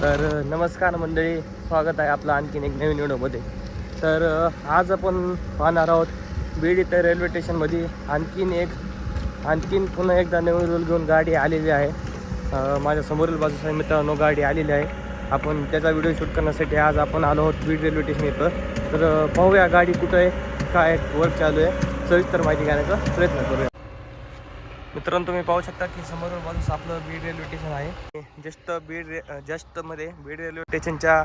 तर नमस्कार मंडळी. स्वागत आहे आपलं आणखीन एक नवीन व्हिडिओमध्ये. तर आज आपण पाहणार आहोत बीड इथं रेल्वे स्टेशनमध्ये आणखीन एक आणखीन पुन्हा एकदा नवीन रूल घेऊन गाडी आलेली आहे. माझ्या समोरील बाजूच्या मित्रांनो गाडी आलेली आहे. आपण त्याचा व्हिडिओ शूट करण्यासाठी आज आपण आलो आहोत बीड रेल्वे स्टेशन इथं. तर पाहूया गाडी कुठं आहे काय वर्क चालू आहे. सविस्तर माहिती घेण्याचा प्रयत्न करूया. मित्रांनो तुम्ही पाहू शकता की समोरून बाजूस आपलं बीड रेल्वे स्टेशन आहे. जस्ट बीड रे जस्टमध्ये बीड रेल्वे स्टेशनच्या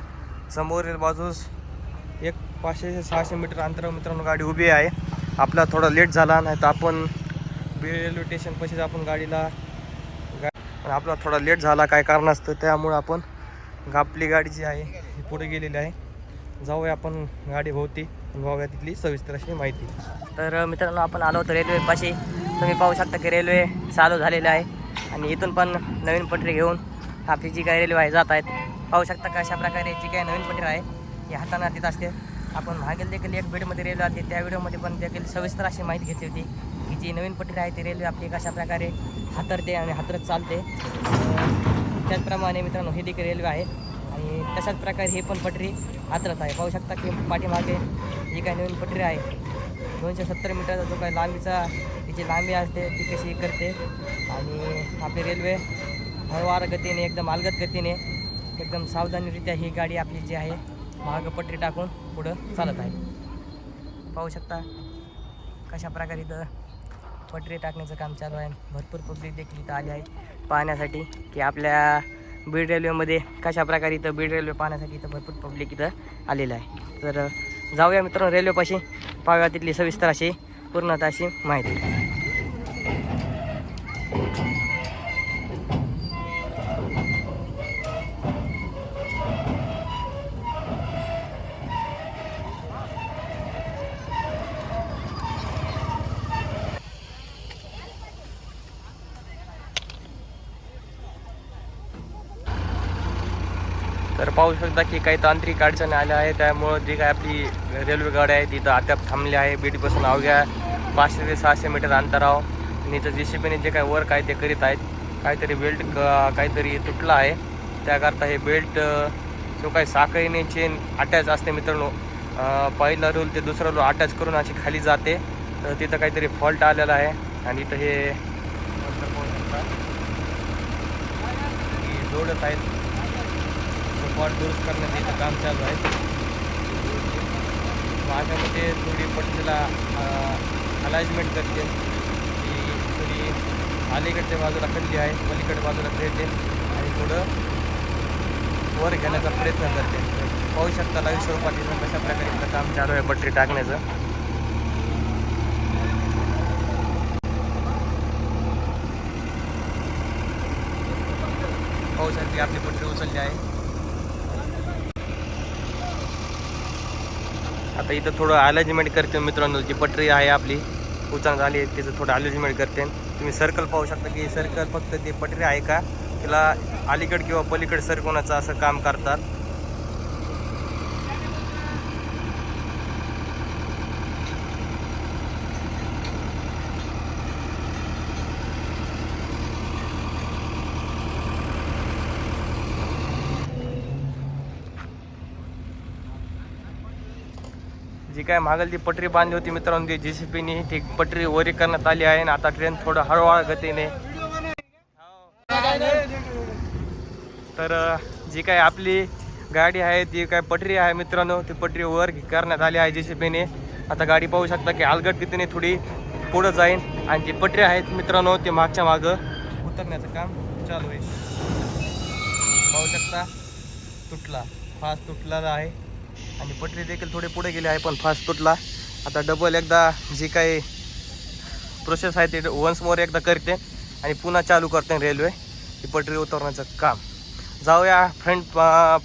समोरील बाजूस एक पाचशे ते सहाशे मीटर अंतर मित्रांनो गाडी उभी आहे. आपला थोडा लेट झाला नाही तर आपण बीड रेल्वे स्टेशन पशीच आपण गाडीला गा आपला थोडा लेट झाला काय कारण असतं त्यामुळं आपण आपली गाडी जी आहे ही पुढे गेलेली आहे. जाऊया आपण गाडी भोवती बघूया तिथली सविस्तर अशी माहिती. तर मित्रांनो आपण आलो होतो रेल्वेपाशी तुम्ही पाहू शकता की रेल्वे चालू झालेले आहे. आणि इथून पण नवीन पटरी घेऊन आपली जी काही रेल्वे आहे जात आहेत. पाहू शकता कशा प्रकारे जी काही नवीन पटरी आहे ही हाताना देत असते. आपण मागील देखील एक व्हिडिओमध्ये रेल्वे आली त्या व्हिडिओमध्ये पण देखील सविस्तर अशी माहिती घेतली होती की जी नवीन पटरी आहे ती रेल्वे आपली कशा प्रकारे हातरते आणि हातरत चालते. त्याचप्रमाणे मित्रांनो ही देखील रेल्वे आहे. आणि तशाच प्रकारे ही पण पटरी हातरत आहे. पाहू शकता की पाठीमागे जी काही नवीन पटरी आहे दोनशे सत्तर मीटरचा जो काही लांबीचा तिची लांबी असते ती कशी करते. आणि आपली रेल्वे हळूवार गतीने एकदम मालगत गतीने एकदम सावधानीरित्या ही गाडी आपली जी आहे मागं पटरी टाकून पुढं चालत आहे. पाहू शकता कशा प्रकारे इथं पटरी टाकण्याचं काम चालू आहे. भरपूर पब्लिक देखील इथं आली आहे पाहण्यासाठी की आपल्या बीड रेल्वेमध्ये कशा प्रकारे इथं बीड रेल्वे पाहण्यासाठी इथं भरपूर पब्लिक इथं आलेलं आहे. तर जाऊया मित्रांनो रेल्वेपाशी. पाव्या तिथली सविस्तर अशी पूर्णतः अशी माहिती. तर पाहू शकता की काही तांत्रिक अडचणी आल्या आहे त्यामुळं जी काय आपली रेल्वे गाडी आहे तिथं अद्याप थांबली आहे. बीडपासून अवघ्या पाचशे ते सहाशे मीटर अंतरावर. आणि इथं जे सी बीने जे काही वर्क आहे ते करीत आहेत. काहीतरी बेल्ट काहीतरी तुटला आहे. त्याकरता हे बेल्ट जो काही साखळीने चेन अटॅच असते मित्रांनो पहिला रूल ते दुसरा रूल अटॅच करून अशी खाली जाते. तर तिथं काहीतरी फॉल्ट आलेला आहे. आणि इथं हे जोडत आहेत. पॉट दुरुस्त करण्यात इथं काम चालू आहे. माझ्यामध्ये थोडी पटलीला अलाइनमेंट करते. की थोडी अलीकडच्या बाजूला खल्ली आहे पलीकडच्या बाजूला खेळते आणि थोडं वर घेण्याचा प्रयत्न करते. पाहू शकता लाईव्ह स्वरूपात इथं कशा प्रकारे काम चालू आहे पटरी टाकण्याचं. पाहू शकते आपली पटरी उचलली आहे. आता इथं थोडं अलाइजमेंट करते हो मित्रांनो जी पटरी आहे आपली उचलण्यात झाली आहे तिचं थोडं अलॅजमेंट करते. तुम्ही सर्कल पाहू शकता की सर्कल फक्त ती पटरी आहे का? तिला अलीकड किंवा पलीकड सरकवण्याचं असं काम करतात. जी काय मागेल ती पटरी बांधली होती मित्रांनो ती जी सी पीनी ती पटरी वरी करण्यात आली आहे आणि आता ट्रेन थोडं हळूहळू गतीने. तर जी काय आपली गाडी आहे ती काय पटरी आहे मित्रांनो ती पटरी वर करण्यात आली आहे जी सी पीने आता गाडी पाहू शकता की अलगट गतीने थोडी पुढं जाईन. आणि जी पटरी आहेत मित्रांनो ती मागच्या मागं उतरण्याचं काम चालू आहे. पाहू शकता तुटला. फास्ट तुटलेला आहे. आणि पटरी देखील थोडे पुढे गेले आहे पण फास्ट तुटला. आता डबल एकदा जी काही प्रोसेस आहे ते वन्स मोर एकदा करते आणि पुन्हा चालू करते रेल्वे ही पटरी उतरण्याचं काम. जाऊया फ्रेंड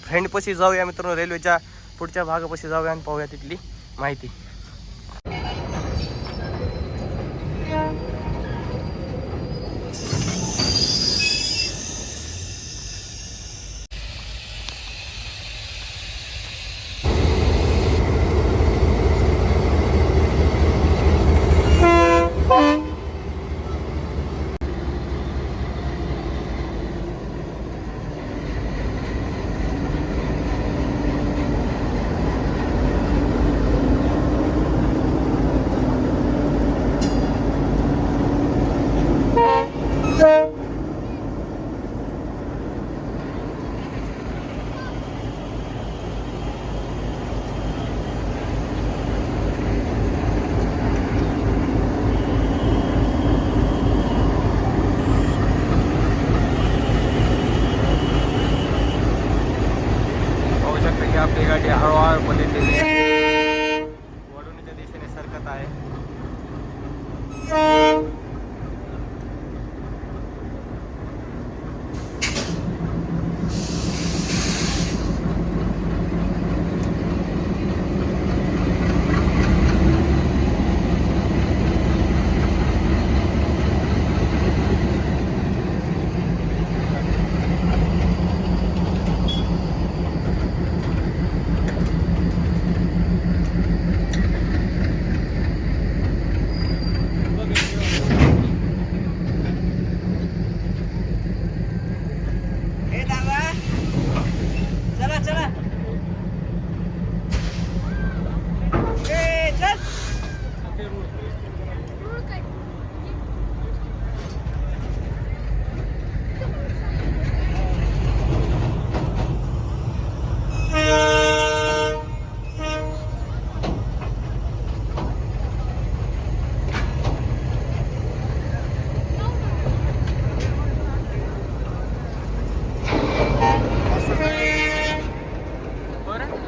फ्रेंडपाशी जाऊया मित्रांनो रेल्वेच्या पुढच्या भागापाशी जाऊया आणि पाहूया तिथली माहिती.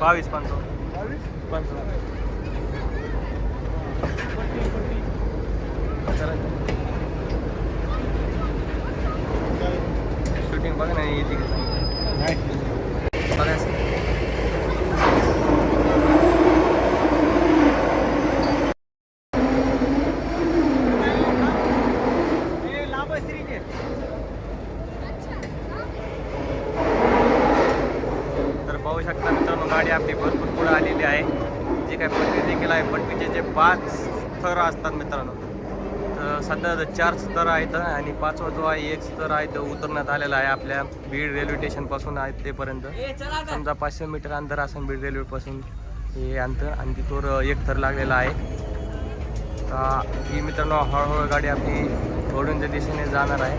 बावीस पंचावन्न. पंचावन्न शूटिंग बघ ना येते बघा तर पाहू शकता गाडी आपली भरपूर पुढे आलेली आहे. जे काय पटरी देखील आहे पटरीचे जे पाच स्तर असतात मित्रांनो. तर सध्या चार स्तर आहेत आणि पाचवा जो आहे एक स्तर आहे तो उतरण्यात आलेला आहे आपल्या बीड रेल्वे स्टेशनपासून आहे तेपर्यंत समजा पाचशे मीटर अंतर असं बीड रेल्वेपासून हे अंतर आणि तिथवर एक थर लागलेला आहे. तर ही मित्रांनो हळूहळू गाडी आपली वडूनच्या दिशेने जाणार आहे.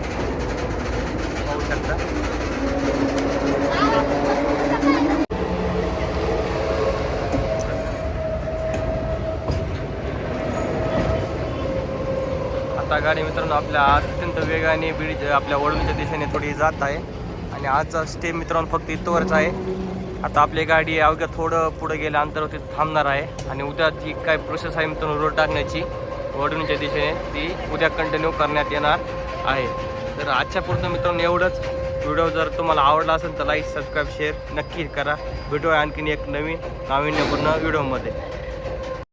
पाहू शकता. आता गाडी मित्रांनो आपल्या अत्यंत वेगाने बीड आपल्या वडूनच्या दिशेने थोडी जात आहे. आणि आजचा स्टे मित्रांनो फक्त इथवरच आहे. आता आपली गाडी अवघ्या थोडं पुढे गेल्या अंतरावरती थांबणार आहे. आणि उद्या जी काय प्रोसेस आहे मित्रांनो रोड टाकण्याची वडूनच्या दिशेने ती उद्या कंटिन्यू करण्यात येणार आहे. तर आजच्या पूर्ण मित्रांनो एवढंच. व्हिडिओ जर तुम्हाला आवडला असेल तर लाईक सबस्क्राईब शेअर नक्की करा. भेटूया आणखीन एक नवीन नाविन्यपूर्ण व्हिडिओमध्ये